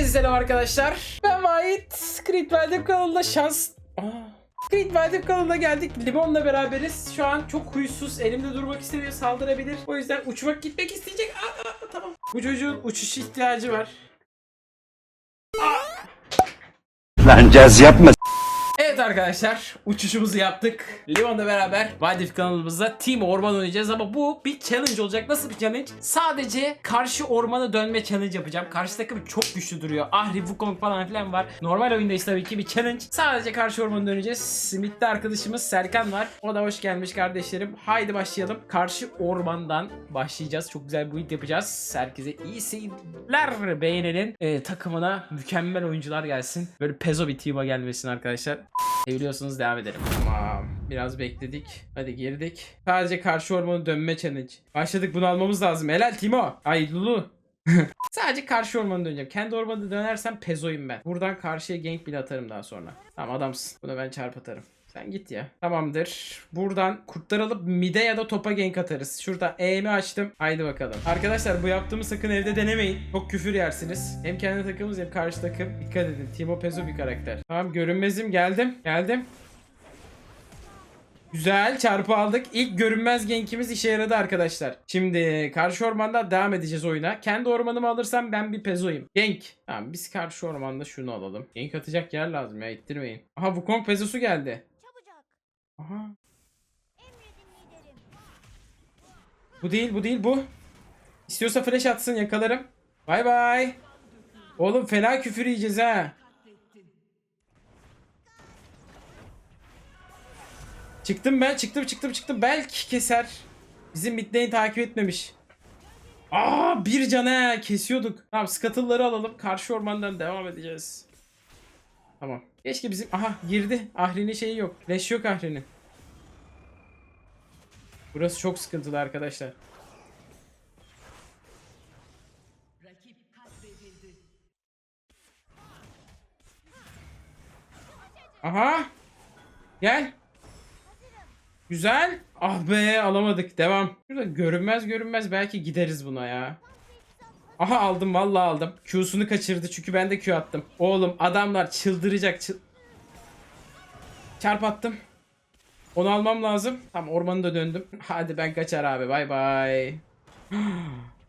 Herkese selam arkadaşlar. Ben Vahit. Creed Valdem kanalında şans... Aa. Creed Valdem kanalına geldik. Limon'la beraberiz. Şu an çok huysuz. Elimde durmak istemiyor. Saldırabilir. O yüzden uçmak gitmek isteyecek. Aa, aa, tamam. Bu çocuğun uçuş ihtiyacı var. Lan caz yapma. Evet arkadaşlar uçuşumuzu yaptık. Limon'la beraber Wildlife kanalımızda Team Orman oynayacağız ama bu bir challenge olacak. Nasıl bir challenge? Sadece karşı ormana dönme challenge yapacağım. Karşı takım çok güçlü duruyor. Ahri, Wukong falan filan var. Normal oyundayız tabii ki bir challenge. Sadece karşı ormana döneceğiz. Smith'te arkadaşımız Serkan var. O da hoş gelmiş kardeşlerim. Haydi başlayalım. Karşı ormandan başlayacağız. Çok güzel bir build yapacağız. Herkese iyi seyirler. Beğenenin e, takımına mükemmel oyuncular gelsin. Böyle pezo bir team'a gelmesin arkadaşlar. Seviyorsanız devam edelim. Tamam. Biraz bekledik. Hadi girdik. Sadece karşı ormanı dönme challenge. Başladık bunu almamız lazım. Helal Timo. Ay Lulu. Sadece karşı ormanı döneceğim. Kendi ormanı dönersem pezoyum ben. Buradan karşıya gank bile atarım daha sonra. Tamam adamsın. Buna ben çarp atarım. Sen git ya. Tamamdır. Buradan kurtlar alıp mide ya da topa gank atarız. Şurada E'mi açtım. Haydi bakalım. Arkadaşlar bu yaptığımı sakın evde denemeyin. Çok küfür yersiniz. Hem kendi takımımız hem karşı takım. Dikkat edin. Timo Pezo bir karakter. Tamam görünmezim. Geldim. Geldim. Güzel çarpı aldık. İlk görünmez genkimiz işe yaradı arkadaşlar. Şimdi karşı ormanda devam edeceğiz oyuna. Kendi ormanımı alırsam ben bir pezoyum. Genk. Tamam biz karşı ormanda şunu alalım. Genk atacak yer lazım ya ittirmeyin. Aha Wukong pezosu geldi. Aha. Bu değil bu değil bu. İstiyorsa flash atsın yakalarım. Bay bay. Oğlum fena küfür yiyeceğiz ha. Çıktım ben çıktım çıktım çıktım. Belki keser. Bizim mid lane takip etmemiş. Aa bir cana kesiyorduk. Tamam scuttle'ları alalım. Karşı ormandan devam edeceğiz. Tamam. Keşke bizim... Aha girdi. Ahri'nin şeyi yok. Flash yok Ahri'nin. Burası çok sıkıntılı arkadaşlar. Aha. Gel. Güzel. Ah be alamadık. Devam. Şurada görünmez görünmez belki gideriz buna ya. Aha aldım vallahi aldım. Q'sunu kaçırdı çünkü ben de Q attım. Oğlum adamlar çıldıracak. Çıl... Çarp attım. Onu almam lazım. Tamam ormanı da döndüm. Hadi ben kaçar abi. Bay bay.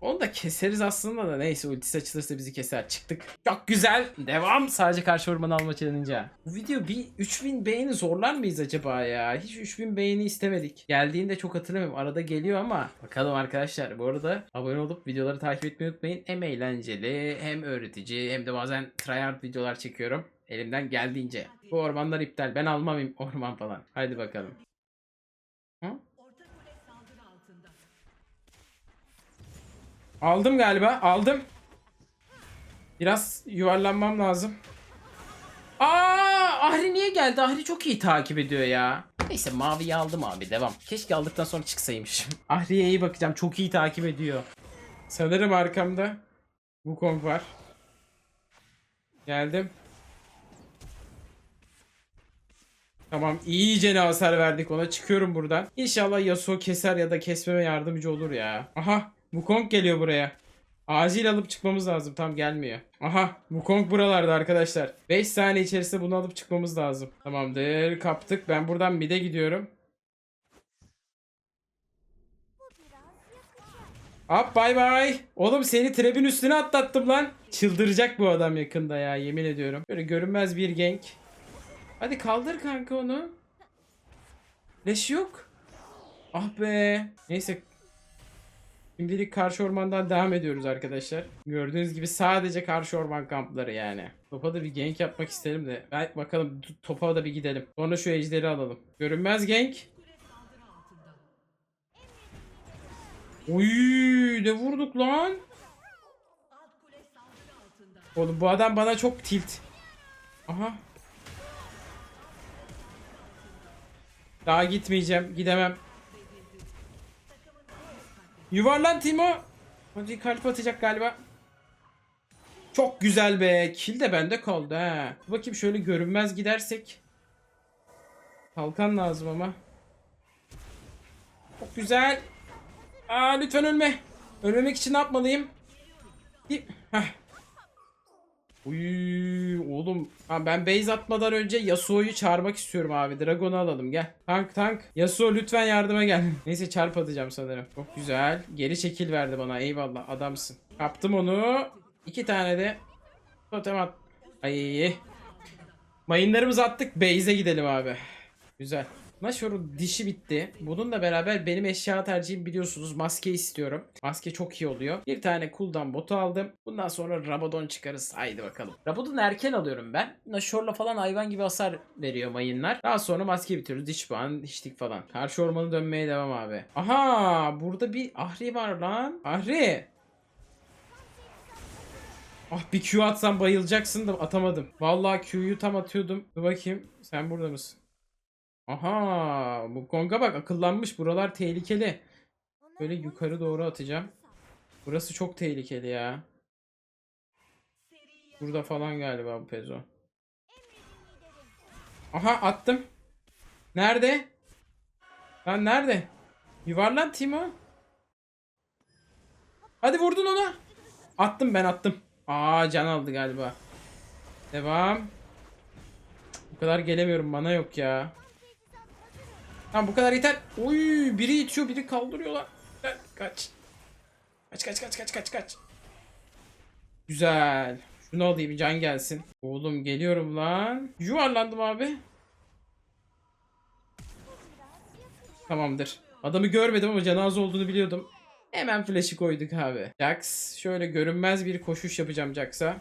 Onu da keseriz aslında da neyse ultisi açılırsa bizi keser. Çıktık. Çok güzel. Devam. Sadece karşı ormanı alma challenge'a. Bu video bir 3000 beğeni zorlar mıyız acaba ya? Hiç 3000 beğeni istemedik. Geldiğinde çok hatırlamıyorum. Arada geliyor ama. Bakalım arkadaşlar. Bu arada abone olup videoları takip etmeyi unutmayın. Hem eğlenceli hem öğretici hem de bazen tryhard videolar çekiyorum. Elimden geldiğince. Bu ormanlar iptal. Ben almam orman falan. Haydi bakalım. Aldım galiba. Aldım. Biraz yuvarlanmam lazım. Aa, Ahri niye geldi? Ahri çok iyi takip ediyor ya. Neyse maviyi aldım abi devam. Keşke aldıktan sonra çıksaymış. Ahri'ye iyi bakacağım. Çok iyi takip ediyor. Sanırım arkamda Wukong var. Geldim. Tamam iyice hasar verdik ona. Çıkıyorum buradan. İnşallah Yasuo keser ya da kesmeme yardımcı olur ya. Aha Wukong geliyor buraya. Acil alıp çıkmamız lazım. Tam gelmiyor. Aha Wukong buralarda arkadaşlar. 5 saniye içerisinde bunu alıp çıkmamız lazım. Tamamdır kaptık. Ben buradan mid'e gidiyorum. Hop bay bay. Oğlum seni trebin üstüne atlattım lan. Çıldıracak bu adam yakında ya yemin ediyorum. Böyle görünmez bir gank. Hadi kaldır kanka onu. Leş yok. Ah be. Neyse. Şimdilik karşı ormandan devam ediyoruz arkadaşlar. Gördüğünüz gibi sadece karşı orman kampları yani. Topa da bir gank yapmak isterim de. Belki bakalım topa da bir gidelim. Sonra şu ejderi alalım. Görünmez gank. Oy ne vurduk lan? Oğlum bu adam bana çok tilt. Aha. Daha gitmeyeceğim. Gidemem. Yuvarlan Timo. Hadi kalp atacak galiba. Çok güzel be. Kill de bende kaldı ha. Bakayım şöyle görünmez gidersek. Kalkan lazım ama. Çok güzel. Aa lütfen ölme. Ölmemek için ne yapmalıyım? Heh. Uy oğlum ben base atmadan önce Yasuo'yu çağırmak istiyorum abi. Dragon'u alalım gel. Tank tank. Yasuo lütfen yardıma gel. Neyse çarp atacağım sanırım. Çok güzel. Geri çekil verdi bana. Eyvallah adamsın. Kaptım onu. İki tane de totem at. Ay. Mayınlarımızı attık. Base'e gidelim abi. Güzel. Nashor'un dişi bitti. Bununla beraber benim eşya tercihim biliyorsunuz maske istiyorum. Maske çok iyi oluyor. Bir tane cooldown botu aldım. Bundan sonra Rabadon çıkarız. Haydi bakalım. Rabadon erken alıyorum ben. Nashor'la falan hayvan gibi hasar veriyor mayınlar. Daha sonra maske bitiriyoruz. Diş puan, dişlik falan. Karşı ormanı dönmeye devam abi. Aha burada bir Ahri var lan. Ahri. Ah bir Q atsam bayılacaksın da atamadım. Vallahi Q'yu tam atıyordum. Dur bakayım. Sen burada mısın? Aha bu Konga bak akıllanmış. Buralar tehlikeli. Böyle yukarı doğru atacağım. Burası çok tehlikeli ya. Burada falan galiba bu Pezo. Aha attım. Nerede? Lan nerede? Yuvarlan Timo. Hadi vurdun ona. Attım ben attım. Aa can aldı galiba. Devam. Bu kadar gelemiyorum bana yok ya. Tamam bu kadar yeter. Oy biri itiyor biri kaldırıyorlar. Kaç. Kaç kaç kaç kaç kaç kaç. Güzel. Şunu alayım can gelsin. Oğlum geliyorum lan. Yuvarlandım abi. Tamamdır. Adamı görmedim ama canı az olduğunu biliyordum. Hemen flash'ı koyduk abi. Jax şöyle görünmez bir koşuş yapacağım Jax'a.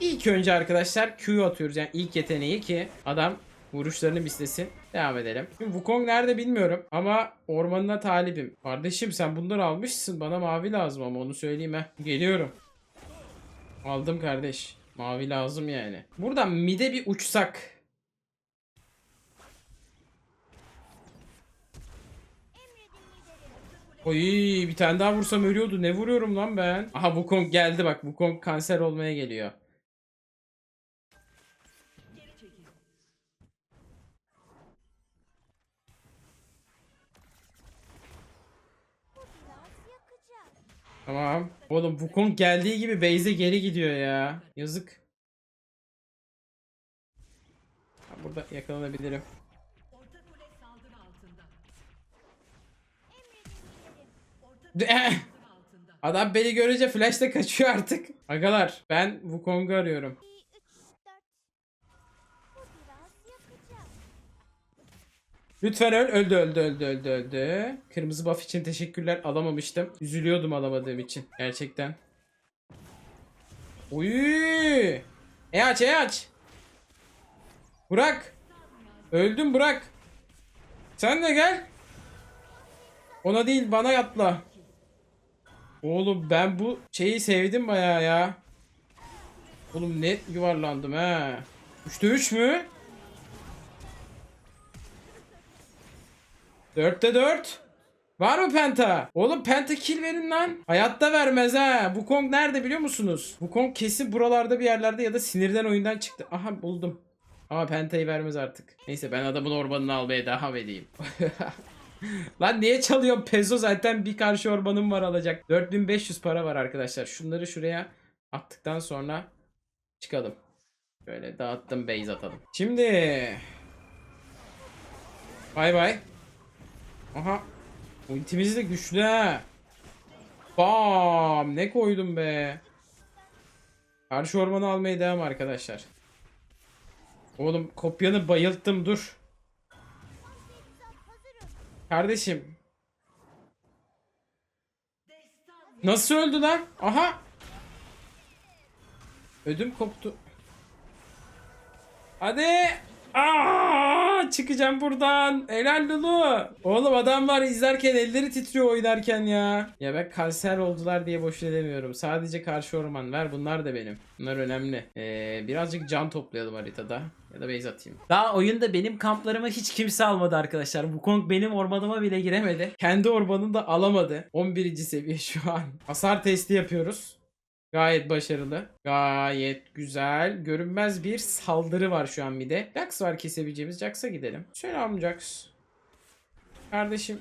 İlk önce arkadaşlar Q atıyoruz yani ilk yeteneği ki adam vuruşlarını mislesin. Devam edelim. Şimdi Wukong nerede bilmiyorum ama ormanına talibim. Kardeşim sen bunları almışsın bana mavi lazım ama onu söyleyeyim he. Geliyorum. Aldım kardeş. Mavi lazım yani. Buradan mide bir uçsak. Oy bir tane daha vursam ölüyordu. Ne vuruyorum lan ben? Aha Wukong geldi bak. Wukong kanser olmaya geliyor. Tamam. Oğlum Wukong geldiği gibi base'e geri gidiyor ya. Yazık. Burada yakalanabilirim. Adam beni görünce flash'ta kaçıyor artık. Agalar ben Wukong'u arıyorum. Lütfen öl. Öldü öldü öldü öldü öldü. Kırmızı buff için teşekkürler. Alamamıştım. Üzülüyordum alamadığım için. Gerçekten. Uy! E aç e aç. Burak. Öldüm Burak. Sen de gel. Ona değil bana yatla. Oğlum ben bu şeyi sevdim bayağı ya. Oğlum ne yuvarlandım ha. 3'te 3 mü? 4'te 4. Var mı penta? Oğlum penta kill verin lan. Hayatta vermez ha. Bu Kong nerede biliyor musunuz? Bu Kong kesin buralarda bir yerlerde ya da sinirden oyundan çıktı. Aha buldum. Ama pentayı vermez artık. Neyse ben adamın ormanını almaya devam edeyim. Lan niye çalıyorum? Pezo zaten bir karşı ormanım var alacak. 4500 para var arkadaşlar. Şunları şuraya attıktan sonra çıkalım. Böyle dağıttım base atalım. Şimdi Bay bay. Aha. Ultimiz de güçlü. Bam. Ne koydum be. Karşı ormanı almaya devam arkadaşlar. Oğlum kopyanı bayılttım dur. Kardeşim. Nasıl öldü lan? Aha. Ödüm koptu. Hadi. Aa, çıkacağım buradan. Helal Lulu. Oğlum adamlar izlerken elleri titriyor oynarken ya. Ya ben kanser oldular diye boş demiyorum. Sadece karşı orman ver bunlar da benim. Bunlar önemli. Ee, birazcık can toplayalım haritada. Ya da base atayım. Daha oyunda benim kamplarıma hiç kimse almadı arkadaşlar. Wukong benim ormanıma bile giremedi. Kendi ormanını da alamadı. 11. seviye şu an. Hasar testi yapıyoruz. Gayet başarılı. Gayet güzel. Görünmez bir saldırı var şu an bir de. Jax var kesebileceğimiz. Jax'a gidelim. Selam Jax. Kardeşim.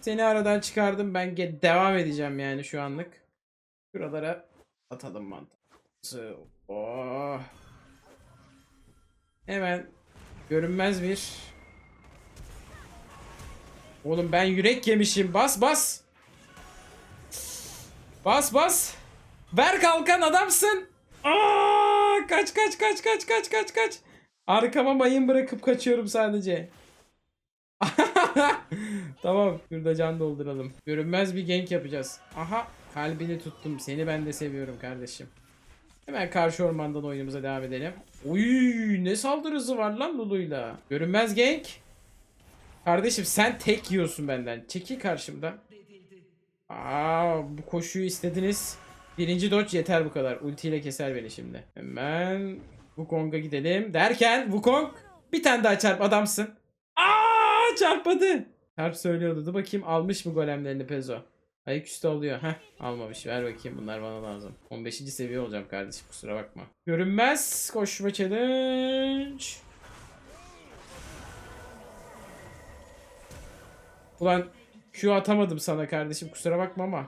Seni aradan çıkardım. Ben devam edeceğim yani şu anlık. Şuralara atalım mantığı. Oh. Hemen görünmez bir Oğlum ben yürek yemişim. Bas bas. Bas bas. Ver kalkan adamsın. Aa, kaç kaç kaç kaç kaç kaç kaç. Arkama mayın bırakıp kaçıyorum sadece. tamam. Şurada can dolduralım. Görünmez bir gank yapacağız. Aha. Kalbini tuttum. Seni ben de seviyorum kardeşim. Hemen karşı ormandan oyunumuza devam edelim. Uy ne saldırı hızı var lan Lulu'yla. Görünmez gank. Kardeşim sen tek yiyorsun benden. Çekil karşımda. Aa bu koşuyu istediniz. Birinci dodge yeter bu kadar. Ultiyle keser beni şimdi. Hemen Wukong'a gidelim. Derken Wukong bir tane daha çarp adamsın. Aa çarpmadı. Çarp söylüyordu. Dur bakayım almış mı golemlerini Pezo. Ayaküstü oluyor. Heh almamış. Ver bakayım bunlar bana lazım. 15. seviye olacağım kardeşim kusura bakma. Görünmez koşma challenge. Ulan Q atamadım sana kardeşim kusura bakma ama.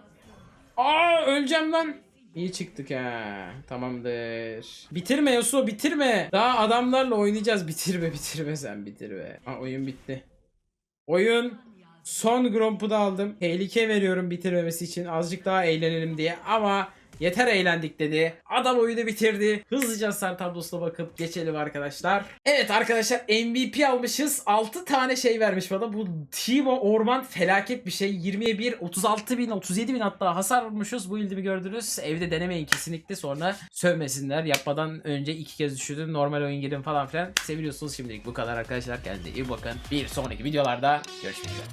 Aa öleceğim lan. İyi çıktık ha. Tamamdır. Bitirme Yasuo bitirme. Daha adamlarla oynayacağız. Bitirme bitirme sen bitirme. Ha oyun bitti. Oyun son Gromp'u da aldım. Tehlike veriyorum bitirmemesi için. Azıcık daha eğlenelim diye ama Yeter eğlendik dedi. Adam oyunu bitirdi. Hızlıca hasar tablosuna bakıp geçelim arkadaşlar. Evet arkadaşlar MVP almışız. 6 tane şey vermiş bana. Bu Timo Orman felaket bir şey. 20'ye 1, 36 bin, 37 bin hatta hasar vurmuşuz. Bu ildimi gördünüz. Evde denemeyin kesinlikle. Sonra sövmesinler. Yapmadan önce iki kez düşürdüm. Normal oyun girin falan filan. Seviyorsunuz şimdilik bu kadar arkadaşlar. Kendinize iyi bakın. Bir sonraki videolarda görüşmek üzere.